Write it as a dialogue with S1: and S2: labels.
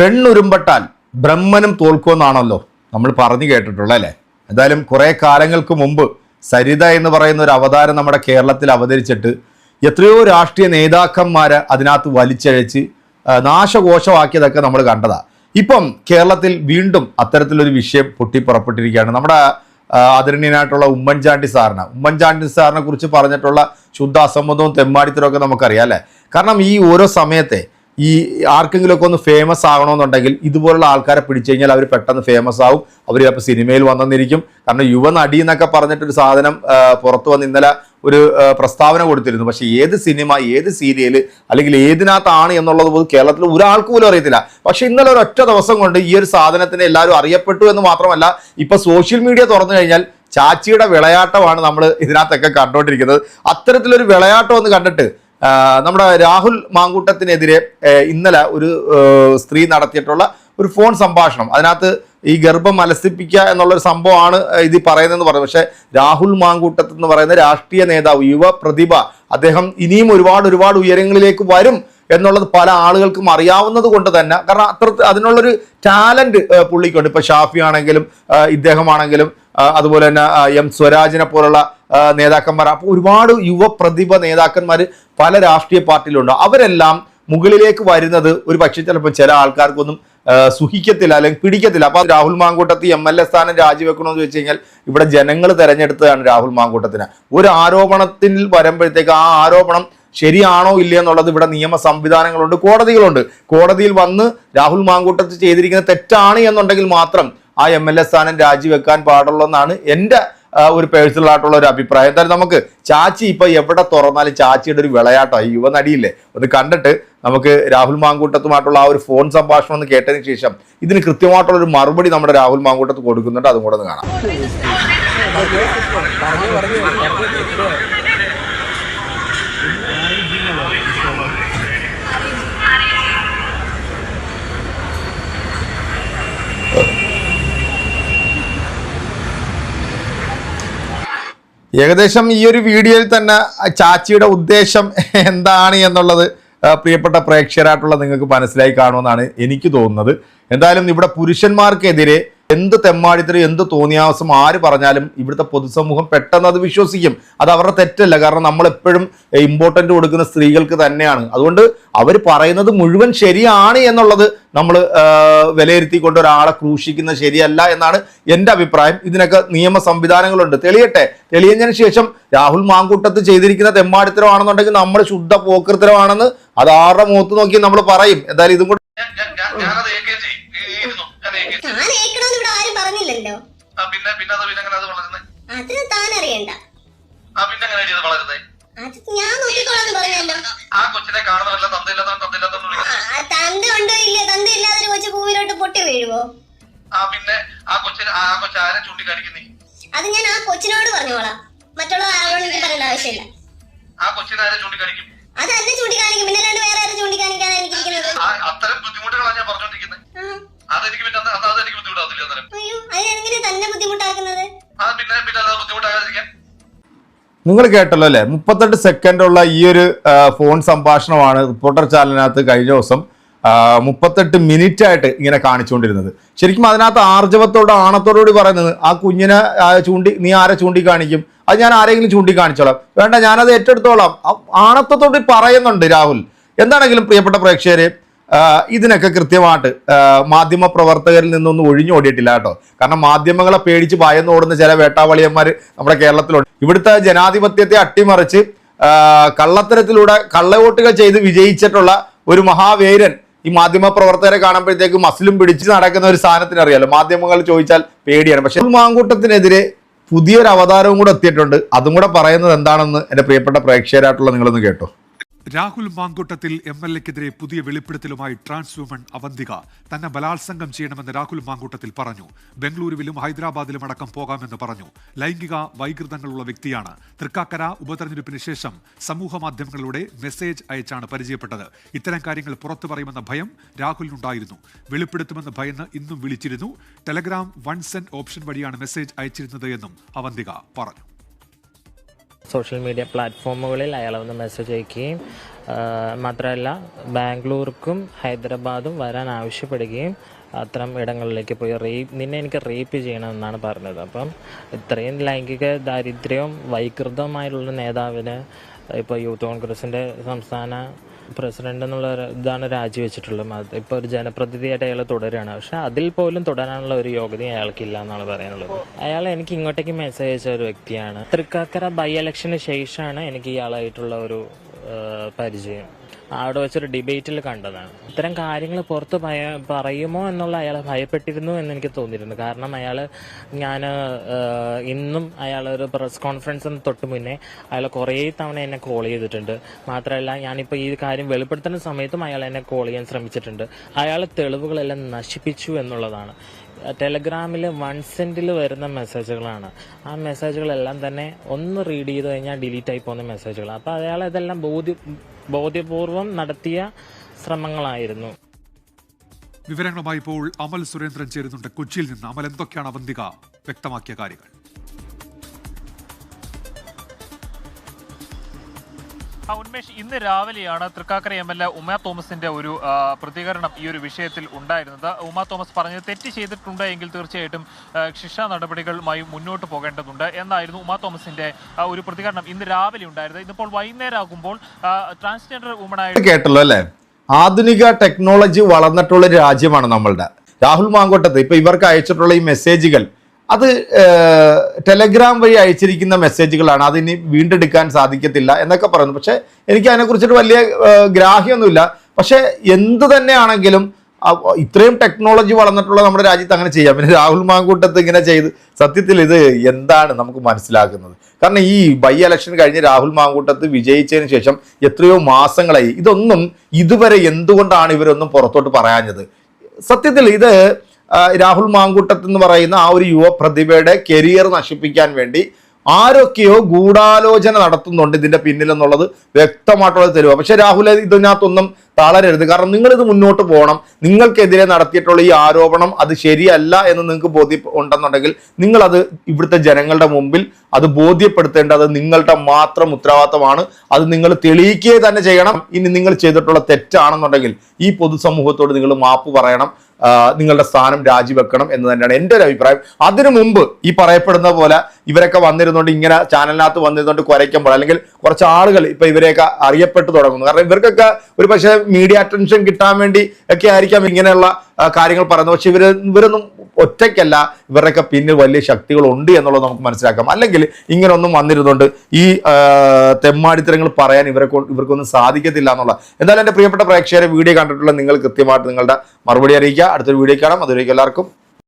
S1: പെണ്ണുരുമ്പട്ടാൽ ബ്രഹ്മനും തോൽക്കുമെന്നാണല്ലോ നമ്മൾ പറഞ്ഞു കേട്ടിട്ടുള്ളത് അല്ലേ? എന്തായാലും കുറേ കാലങ്ങൾക്ക് മുമ്പ് സരിത എന്ന് പറയുന്ന ഒരു അവതാരം നമ്മുടെ കേരളത്തിൽ അവതരിച്ചിട്ട് എത്രയോ രാഷ്ട്രീയ നേതാക്കന്മാരെ അതിനകത്ത് വലിച്ചഴച്ച് നാശകോശമാക്കിയതൊക്കെ നമ്മൾ കണ്ടതാ. ഇപ്പം കേരളത്തിൽ വീണ്ടും അത്തരത്തിലൊരു വിഷയം പൊട്ടിപ്പുറപ്പെട്ടിരിക്കുകയാണ്. നമ്മുടെ ആദരണീയനായിട്ടുള്ള ഉമ്മൻചാണ്ടി സാറിന്. ഉമ്മൻചാണ്ടി സാറിനെ കുറിച്ച് പറഞ്ഞിട്ടുള്ള ശുദ്ധ അസമ്മതവും തെമ്മാടിത്തരവും ഒക്കെ നമുക്കറിയാം അല്ലേ? കാരണം ഈ ഓരോ സമയത്തെ ഈ ആർക്കെങ്കിലുമൊക്കെ ഒന്ന് ഫേമസ് ആകണമെന്നുണ്ടെങ്കിൽ ഇതുപോലുള്ള ആൾക്കാരെ പിടിച്ചു കഴിഞ്ഞാൽ അവർ പെട്ടെന്ന് ഫേമസ് ആവും. അവർ ചിലപ്പോൾ സിനിമയിൽ വന്നെന്നിരിക്കും കാരണം യുവനടി എന്നൊക്കെ പറഞ്ഞിട്ടൊരു സാധനം പുറത്ത് വന്ന് ഇന്നലെ ഒരു പ്രസ്താവന കൊടുത്തിരുന്നു. പക്ഷേ ഏത് സിനിമ ഏത് സീരിയൽ അല്ലെങ്കിൽ ഏതിനകത്താണ് എന്നുള്ളത് പോലും കേരളത്തിൽ ഒരാൾക്ക് പോലും അറിയത്തില്ല. പക്ഷേ ഇന്നലെ ഒരൊറ്റ ദിവസം കൊണ്ട് ഈ ഒരു സാധനത്തിന് എല്ലാവരും അറിയപ്പെട്ടു എന്ന് മാത്രമല്ല ഇപ്പോൾ സോഷ്യൽ മീഡിയ തുറന്നു കഴിഞ്ഞാൽ ചാച്ചിയുടെ വിളയാട്ടമാണ് നമ്മൾ ഇതിനകത്തൊക്കെ കണ്ടുകൊണ്ടിരിക്കുന്നത്. അത്തരത്തിലൊരു വിളയാട്ടം ഒന്ന് കണ്ടിട്ട് നമ്മുടെ രാഹുൽ മാങ്കൂട്ടത്തിനെതിരെ ഇന്നലെ ഒരു സ്ത്രീ നടത്തിയിട്ടുള്ള ഒരു ഫോൺ സംഭാഷണം. അതിനകത്ത് ഈ ഗർഭം അലസിപ്പിക്കുക എന്നുള്ളൊരു സംഭവമാണ് ഇത് പറയുന്നതെന്ന് പറയുന്നത് പക്ഷേ രാഹുൽ മാങ്കൂട്ടത്ത് എന്ന് പറയുന്ന രാഷ്ട്രീയ നേതാവ് യുവ പ്രതിഭ അദ്ദേഹം ഇനിയും ഒരുപാട് ഒരുപാട് ഉയരങ്ങളിലേക്ക് വരും എന്നുള്ളത് പല ആളുകൾക്കും അറിയാവുന്നത് കൊണ്ട് തന്നെ. കാരണം അത്ര അതിനുള്ളൊരു ടാലന്റ് പുള്ളിക്കുണ്ട്. ഇപ്പോൾ ഷാഫി ആണെങ്കിലും ഇദ്ദേഹമാണെങ്കിലും അതുപോലെ തന്നെ എം സ്വരാജിനെ പോലുള്ള നേതാക്കന്മാർ. അപ്പോൾ ഒരുപാട് യുവ പ്രതിഭ നേതാക്കന്മാർ പല രാഷ്ട്രീയ പാർട്ടിയിലുണ്ട് അവരെല്ലാം മുകളിലേക്ക് വരുന്നത് ഒരു പക്ഷേ ചിലപ്പോൾ ചില ആൾക്കാർക്കൊന്നും സുഖിക്കത്തില്ല അല്ലെങ്കിൽ പിടിക്കത്തില്ല. അപ്പൊ Rahul Mamkootathil M L A സ്ഥാനം രാജിവെക്കണമെന്ന് വെച്ച് കഴിഞ്ഞാൽ ഇവിടെ ജനങ്ങൾ തെരഞ്ഞെടുത്തതാണ് രാഹുൽ മാങ്കൂട്ടത്തിന്. ഒരു ആരോപണത്തിൽ വരുമ്പോഴത്തേക്ക് ആ ആരോപണം ശരിയാണോ ഇല്ല എന്നുള്ളത് ഇവിടെ നിയമ സംവിധാനങ്ങളുണ്ട് കോടതികളുണ്ട്. കോടതിയിൽ വന്ന് രാഹുൽ മാങ്കൂട്ടത്ത് ചെയ്തിരിക്കുന്ന തെറ്റാണ് എന്നുണ്ടെങ്കിൽ മാത്രം ആ എം എൽ എ സ്ഥാനം രാജിവെക്കാൻ പാടുള്ളൂ എന്നാണ് എന്റെ ഒരു പേഴ്സണൽ ആയിട്ടുള്ള ഒരു അഭിപ്രായം. എന്തായാലും നമുക്ക് ചാച്ചി ഇപ്പൊ എവിടെ തുറന്നാലും ചാച്ചിയുടെ ഒരു വിളയാട്ടോ യുവനടിയില്ലേ ഒന്ന് കണ്ടിട്ട് നമുക്ക് രാഹുൽ മാങ്കൂട്ടത്തുമായിട്ടുള്ള ആ ഒരു ഫോൺ സംഭാഷണം ഒന്ന് കേട്ടതിന് ശേഷം ഇതിന് കൃത്യമായിട്ടുള്ള ഒരു മറുപടി നമ്മുടെ രാഹുൽ മാങ്കൂട്ടത്ത് കൊടുക്കുന്നുണ്ട്. അതും കൂടെ ഒന്ന് കാണാം. ഏകദേശം ഈ ഒരു വീഡിയോയിൽ തന്നെ ചാച്ചിയുടെ ഉദ്ദേശം എന്താണ് എന്നുള്ളത് പ്രിയപ്പെട്ട പ്രേക്ഷകരായിട്ടുള്ള നിങ്ങൾക്ക് മനസ്സിലായി കാണുമെന്നാണ് എനിക്ക് തോന്നുന്നത്. എന്തായാലും ഇവിടെ പുരുഷന്മാർക്കെതിരെ എന്ത് തെമ്മാടിത്തരം എന്ത് തോന്നിയാവസം ആര് പറഞ്ഞാലും ഇവിടുത്തെ പൊതുസമൂഹം പെട്ടെന്ന് അത് വിശ്വസിക്കും. അത് അവരുടെ തെറ്റല്ല. കാരണം നമ്മൾ എപ്പോഴും ഇമ്പോർട്ടന്റ് കൊടുക്കുന്ന സ്ത്രീകൾക്ക് തന്നെയാണ്. അതുകൊണ്ട് അവർ പറയുന്നത് മുഴുവൻ ശരിയാണ് എന്നുള്ളത് നമ്മൾ വിലയിരുത്തിക്കൊണ്ട് ഒരാളെ ക്രൂശിക്കുന്നത് ശരിയല്ല എന്നാണ് എന്റെ അഭിപ്രായം. ഇതിനൊക്കെ നിയമ സംവിധാനങ്ങളുണ്ട്. തെളിയട്ടെ. തെളിയതിനു ശേഷം രാഹുൽ മാങ്കൂട്ടത്ത് ചെയ്തിരിക്കുന്ന തെമ്മാടിത്തരമാണെന്നുണ്ടെങ്കിൽ നമ്മൾ ശുദ്ധ പോക്കൃത്തരമാണെന്ന് അത് ആരുടെ മുഖത്ത് നോക്കി നമ്മൾ പറയും. എന്തായാലും ഇതും കൂടെ
S2: പിന്നെ പിന്നെ അത് പിന്നെ അത് വളരുന്നേ?
S3: അത് താൻ അറിയണ്ട.
S2: ആ പിന്നെ വളരുന്നത്
S3: അത് ഞാൻ നോക്കിക്കോളാന്ന് പറഞ്ഞല്ലോ.
S2: ആ കൊച്ചിനെ കാണുന്നതല്ല തന്തയില്ലാത്തവൻ തന്തയില്ലാത്തവൻ
S3: തന്ത ഉണ്ടോ ഇല്ല തന്ത ഇല്ലാതെ കൊച്ചു പൂവിലോട്ട് പൊട്ടി വീഴുവോ?
S2: ആ പിന്നെ ആ കൊച്ചിന് ആ കൊച്ചു ആരെ ചൂണ്ടിക്കാണിക്കുന്നേ?
S3: അത് ഞാൻ ആ കൊച്ചിനോട് പറഞ്ഞോളാം. മറ്റുള്ള ആരോടും എനിക്ക് പറയേണ്ട ആവശ്യമില്ല.
S2: ആ കൊച്ചിനെ ആരെ ചൂണ്ടിക്കാണിക്കും?
S3: അത് എന്നെ ചൂണ്ടിക്കാണിക്കും. പിന്നെ രണ്ട് വേറെ ആരും ചൂണ്ടിക്കാണിക്കാനാണ് എനിക്കിരിക്കുന്നത്?
S2: അത്തരം ബുദ്ധിമുട്ടുകളാണ് ഞാൻ പറഞ്ഞോണ്ടിരിക്കുന്നത് അതെനിക്ക് പിന്നെ അതെനിക്ക് ബുദ്ധിമുട്ടാകത്തില്ല അന്നേരം.
S3: തന്നെ ബുദ്ധിമുട്ടാക്കുന്നത്?
S2: ആ പിന്നെ പിന്നെ അല്ലാതെ ബുദ്ധിമുട്ടാകാതിരിക്കാൻ
S1: നിങ്ങൾ കേട്ടല്ലോ അല്ലേ? മുപ്പത്തെട്ട് സെക്കൻഡ് ഉള്ള ഈ ഒരു ഫോൺ സംഭാഷണമാണ് റിപ്പോർട്ടർ ചാനലിനകത്ത് കഴിഞ്ഞ ദിവസം മുപ്പത്തെട്ട് മിനിറ്റ് ആയിട്ട് ഇങ്ങനെ കാണിച്ചുകൊണ്ടിരുന്നത്. ശരിക്കും അതിനകത്ത് ആർജവത്തോട് ആണത്തോടുകൂടി പറയുന്നത് ആ കുഞ്ഞിനെ ചൂണ്ടി നീ ആരെ ചൂണ്ടിക്കാണിക്കും? അത് ഞാൻ ആരെങ്കിലും ചൂണ്ടിക്കാണിച്ചോളാം. വേണ്ട ഞാനത് ഏറ്റെടുത്തോളാം. ആണത്തോടുകൂടി പറയുന്നുണ്ട് രാഹുൽ. എന്താണെങ്കിലും പ്രിയപ്പെട്ട പ്രേക്ഷകരെ ഇതിനൊക്കെ കൃത്യമായിട്ട് മാധ്യമ പ്രവർത്തകരിൽ നിന്നൊന്നും ഒഴിഞ്ഞോടിയിട്ടില്ല കേട്ടോ. കാരണം മാധ്യമങ്ങളെ പേടിച്ച് ഭയന്നോടുന്ന ചില വേട്ടാവളിയന്മാർ നമ്മുടെ കേരളത്തിലുണ്ട്. ഇവിടുത്തെ ജനാധിപത്യത്തെ അട്ടിമറിച്ച് കള്ളത്തരത്തിലൂടെ കള്ളവോട്ടുകൾ ചെയ്ത് വിജയിച്ചിട്ടുള്ള ഒരു മഹാവീരൻ ഈ മാധ്യമ പ്രവർത്തകരെ കാണുമ്പോഴത്തേക്ക് മസിലും പിടിച്ച് നടക്കുന്ന ഒരു സാധനത്തിന് അറിയാലോ. മാധ്യമങ്ങൾ ചോദിച്ചാൽ പേടിയാണ്. പക്ഷെ മാങ്കൂട്ടത്തിനെതിരെ പുതിയൊരു അവതാരവും കൂടെ എത്തിയിട്ടുണ്ട്. അതും കൂടെ പറയുന്നത് എന്താണെന്ന് എന്റെ പ്രിയപ്പെട്ട പ്രേക്ഷകരായിട്ടുള്ള നിങ്ങളൊന്ന് കേട്ടോ.
S4: രാഹുൽ മാങ്കൂട്ടത്തിൽ എം എൽ എക്കെതിരെ പുതിയ വെളിപ്പെടുത്തലുമായി ട്രാൻസ് വുമൺ അവന്തിക. തന്നെ ബലാത്സംഗം ചെയ്യണമെന്ന് രാഹുൽ മാങ്കൂട്ടത്തിൽ പറഞ്ഞു. ബംഗളൂരുവിലും ഹൈദരാബാദിലും അടക്കം പോകാമെന്ന് പറഞ്ഞു. ലൈംഗിക വൈകൃതങ്ങളുള്ള വ്യക്തിയാണ്. തൃക്കാക്കര ഉപതെരഞ്ഞെടുപ്പിന് ശേഷം സമൂഹ മാധ്യമങ്ങളിലൂടെ മെസ്സേജ് അയച്ചാണ് പരിചയപ്പെട്ടത്. ഇത്തരം കാര്യങ്ങൾ പുറത്തു പറയുമെന്ന ഭയം രാഹുലിനുണ്ടായിരുന്നു. വെളിപ്പെടുത്തുമെന്ന് ഭയന്ന് ഇന്നും വിളിച്ചിരുന്നു. ടെലഗ്രാം വൺ സെന്റ് ഓപ്ഷൻ വഴിയാണ് മെസ്സേജ് അയച്ചിരുന്നത് എന്നും അവന്തിക പറഞ്ഞു.
S5: സോഷ്യൽ മീഡിയ പ്ലാറ്റ്ഫോമുകളിൽ അയാളെ വന്ന് മെസ്സേജ് അയക്കുകയും മാത്രമല്ല ബാംഗ്ലൂർക്കും ഹൈദരാബാദും വരാൻ ആവശ്യപ്പെടുകയും അത്തരം ഇടങ്ങളിലേക്ക് പോയി. റേപ്പ് നിന്നെ എനിക്ക് റേപ്പ് ചെയ്യണമെന്നാണ് പറഞ്ഞത്. അപ്പം ഇത്രയും ലൈംഗിക ദാരിദ്ര്യവും വൈകൃതമായുള്ള നേതാവിന് ഇപ്പോൾ യൂത്ത് കോൺഗ്രസിന്റെ സംസ്ഥാന പ്രസിഡന്റ് എന്നുള്ള ഇതാണ് രാജിവെച്ചിട്ടുള്ളത്. അത് ഇപ്പോൾ ഒരു ജനപ്രതിനിധിയായിട്ട് അയാൾ തുടരുകയാണ് പക്ഷെ അതിൽ പോലും തുടരാനുള്ള ഒരു യോഗ്യത അയാൾക്കില്ല എന്നാണ് പറയാനുള്ളത്. അയാൾ എനിക്ക് ഇങ്ങോട്ടേക്ക് മെസ്സേജ് അയച്ച ഒരു വ്യക്തിയാണ്. തൃക്കാക്കര ബൈ ഇലക്ഷന് ശേഷമാണ് എനിക്ക് ഇയാളായിട്ടുള്ള ഒരു പരിചയം. അവിടെ വെച്ചൊരു ഡിബേറ്റിൽ കണ്ടതാണ്. ഇത്തരം കാര്യങ്ങൾ പുറത്ത് പറയുമോ എന്നുള്ള അയാൾ ഭയപ്പെട്ടിരുന്നു എന്ന് എനിക്ക് തോന്നിയിരുന്നു. കാരണം അയാൾ ഞാൻ ഇന്നും അയാൾ ഒരു പ്രസ് കോൺഫറൻസിന് തൊട്ട് മുന്നേ അയാൾ കുറേ തവണ എന്നെ കോൾ ചെയ്തിട്ടുണ്ട്. മാത്രമല്ല ഞാനിപ്പോൾ ഈ കാര്യം വെളിപ്പെടുത്തുന്ന സമയത്തും അയാൾ എന്നെ കോൾ ചെയ്യാൻ ശ്രമിച്ചിട്ടുണ്ട്. അയാൾ തെളിവുകളെല്ലാം നശിപ്പിച്ചു എന്നുള്ളതാണ്. ടെലഗ്രാമിൽ വൺ സെന്റിൽ വരുന്ന മെസ്സേജുകളാണ്. ആ മെസ്സേജുകളെല്ലാം തന്നെ ഒന്ന് റീഡ് ചെയ്ത് കഴിഞ്ഞാൽ ഡിലീറ്റ് ആയി പോകുന്ന മെസ്സേജുകൾ അപ്പോൾ അയാൾ ഇതെല്ലാം ബോധ്യ ബോധ്യപൂർവം നടത്തിയ ശ്രമങ്ങളായിരുന്നു.
S4: വിവരങ്ങളുമായി ഇപ്പോൾ അമൽ സുരേന്ദ്രൻ ചേരുന്നുണ്ട് കൊച്ചിയിൽ നിന്ന്. അമൽ എന്തൊക്കെയാണ് അവന്തിക? വ്യക്തമാക്കിയ കാര്യങ്ങൾ.
S6: ഉന്മേഷ് ഇന്ന് രാവിലെയാണ് Thrikkakara M L A Uma തോമസിന്റെ ഒരു പ്രതികരണം ഈ ഒരു വിഷയത്തിൽ ഉണ്ടായിരുന്നത്. ഉമാ തോമസ് പറഞ്ഞത് തെറ്റ് ചെയ്തിട്ടുണ്ട് എങ്കിൽ തീർച്ചയായിട്ടും ശിക്ഷാ നടപടികളുമായി മുന്നോട്ട് പോകേണ്ടതുണ്ട് എന്നായിരുന്നു ഉമാ തോമസിന്റെ ഒരു പ്രതികരണം ഇന്ന് രാവിലെ ഉണ്ടായിരുന്നത്. ഇന്നിപ്പോൾ വൈകുന്നേരം ആകുമ്പോൾ ട്രാൻസ്ജെൻഡർ വുമൺ
S1: ആയിട്ട് കേട്ടല്ലോ അല്ലേ? ആധുനിക ടെക്നോളജി വളർന്നിട്ടുള്ള രാജ്യമാണ് നമ്മളുടെ. രാഹുൽ മാങ്കോട്ടത്ത് ഇപ്പൊ ഇവർക്ക് അയച്ചിട്ടുള്ള ഈ മെസ്സേജുകൾ അത് ടെലഗ്രാം വഴി അയച്ചിരിക്കുന്ന മെസ്സേജുകളാണ് അതിനി വീണ്ടെടുക്കാൻ സാധിക്കത്തില്ല എന്നൊക്കെ പറയുന്നു. പക്ഷേ എനിക്ക് അതിനെക്കുറിച്ചിട്ട് വലിയ ഗ്രാഹ്യമൊന്നുമില്ല. പക്ഷേ എന്ത് തന്നെയാണെങ്കിലും ഇത്രയും ടെക്നോളജി വളർന്നിട്ടുള്ള നമ്മുടെ രാജ്യത്ത് അങ്ങനെ ചെയ്യാം. പിന്നെ രാഹുൽ മാങ്കൂട്ടത്ത് ഇങ്ങനെ ചെയ്ത് സത്യത്തിൽ ഇത് എന്താണ് നമുക്ക് മനസ്സിലാക്കുന്നത്? കാരണം ഈ ബൈ ഇലക്ഷൻ കഴിഞ്ഞ് രാഹുൽ മാങ്കൂട്ടത്ത് വിജയിച്ചതിന് ശേഷം എത്രയോ മാസങ്ങളായി. ഇതൊന്നും ഇതുവരെ എന്തുകൊണ്ടാണ് ഇവരൊന്നും പുറത്തോട്ട് പറയാഞ്ഞത്? സത്യത്തിൽ ഇത് രാഹുൽ മാങ്കൂട്ടത്ത് എന്ന് പറയുന്ന ആ ഒരു യുവ പ്രതിഭയുടെ കരിയർ നശിപ്പിക്കാൻ വേണ്ടി ആരൊക്കെയോ ഗൂഢാലോചന നടത്തുന്നുണ്ട് ഇതിന്റെ പിന്നിൽ എന്നുള്ളത് വ്യക്തമായിട്ടുള്ളത് തരുക പക്ഷെ രാഹുൽ ഇതിനകത്തൊന്നും തളരരുത്. കാരണം നിങ്ങൾ ഇത് മുന്നോട്ട് പോകണം. നിങ്ങൾക്കെതിരെ നടത്തിയിട്ടുള്ള ഈ ആരോപണം അത് ശരിയല്ല എന്ന് നിങ്ങൾക്ക് ബോധ്യം ഉണ്ടെന്നുണ്ടെങ്കിൽ നിങ്ങൾ അത് ഇവിടുത്തെ ജനങ്ങളുടെ മുമ്പിൽ അത് ബോധ്യപ്പെടുത്തേണ്ടത് നിങ്ങളുടെ മാത്രം ഉത്തരവാദിത്തമാണ്. അത് നിങ്ങൾ തെളിയിക്കുക തന്നെ ചെയ്യണം. ഇനി നിങ്ങൾ ചെയ്തിട്ടുള്ള തെറ്റാണെന്നുണ്ടെങ്കിൽ ഈ പൊതുസമൂഹത്തോട് നിങ്ങൾ മാപ്പ് പറയണം. നിങ്ങളുടെ സ്ഥാനം രാജിവെക്കണം എന്ന് തന്നെയാണ് എന്റെ ഒരു അഭിപ്രായം. അതിനു മുമ്പ് ഈ പറയപ്പെടുന്ന പോലെ ഇവരൊക്കെ വന്നിരുന്നുകൊണ്ട് ഇങ്ങനെ ചാനലിനകത്ത് വന്നിരുന്നുകൊണ്ട് കുരയ്ക്കുമ്പോൾ അല്ലെങ്കിൽ കുറച്ച് ആളുകൾ ഇപ്പൊ ഇവരെയൊക്കെ അറിയപ്പെട്ടു തുടങ്ങുന്നു. കാരണം ഇവർക്കൊക്കെ ഒരു പക്ഷേ മീഡിയ അറ്റൻഷൻ കിട്ടാൻ വേണ്ടി ഒക്കെ ആയിരിക്കാം ഇങ്ങനെയുള്ള കാര്യങ്ങൾ പറയുന്നത്. പക്ഷെ ഇവർ ഇവരൊന്നും ഒറ്റയ്ക്കല്ല. ഇവരുടെയൊക്കെ പിന്നിൽ വലിയ ശക്തികളുണ്ട് എന്നുള്ളത് നമുക്ക് മനസ്സിലാക്കാം. അല്ലെങ്കിൽ ഇങ്ങനൊന്നും വന്നിരുന്നുകൊണ്ട് ഈ തെമ്മാടിത്തരങ്ങൾ പറയാൻ ഇവരെ ഇവർക്കൊന്നും സാധിക്കത്തില്ല എന്നുള്ള. എന്തായാലും എന്റെ പ്രിയപ്പെട്ട പ്രേക്ഷകരെ വീഡിയോ കണ്ടിട്ടുള്ള നിങ്ങൾ കൃത്യമായിട്ട് നിങ്ങളുടെ മറുപടി അറിയിക്കുക. അടുത്തൊരു വീഡിയോ കാണാം. അതുവരേക്കും എല്ലാവർക്കും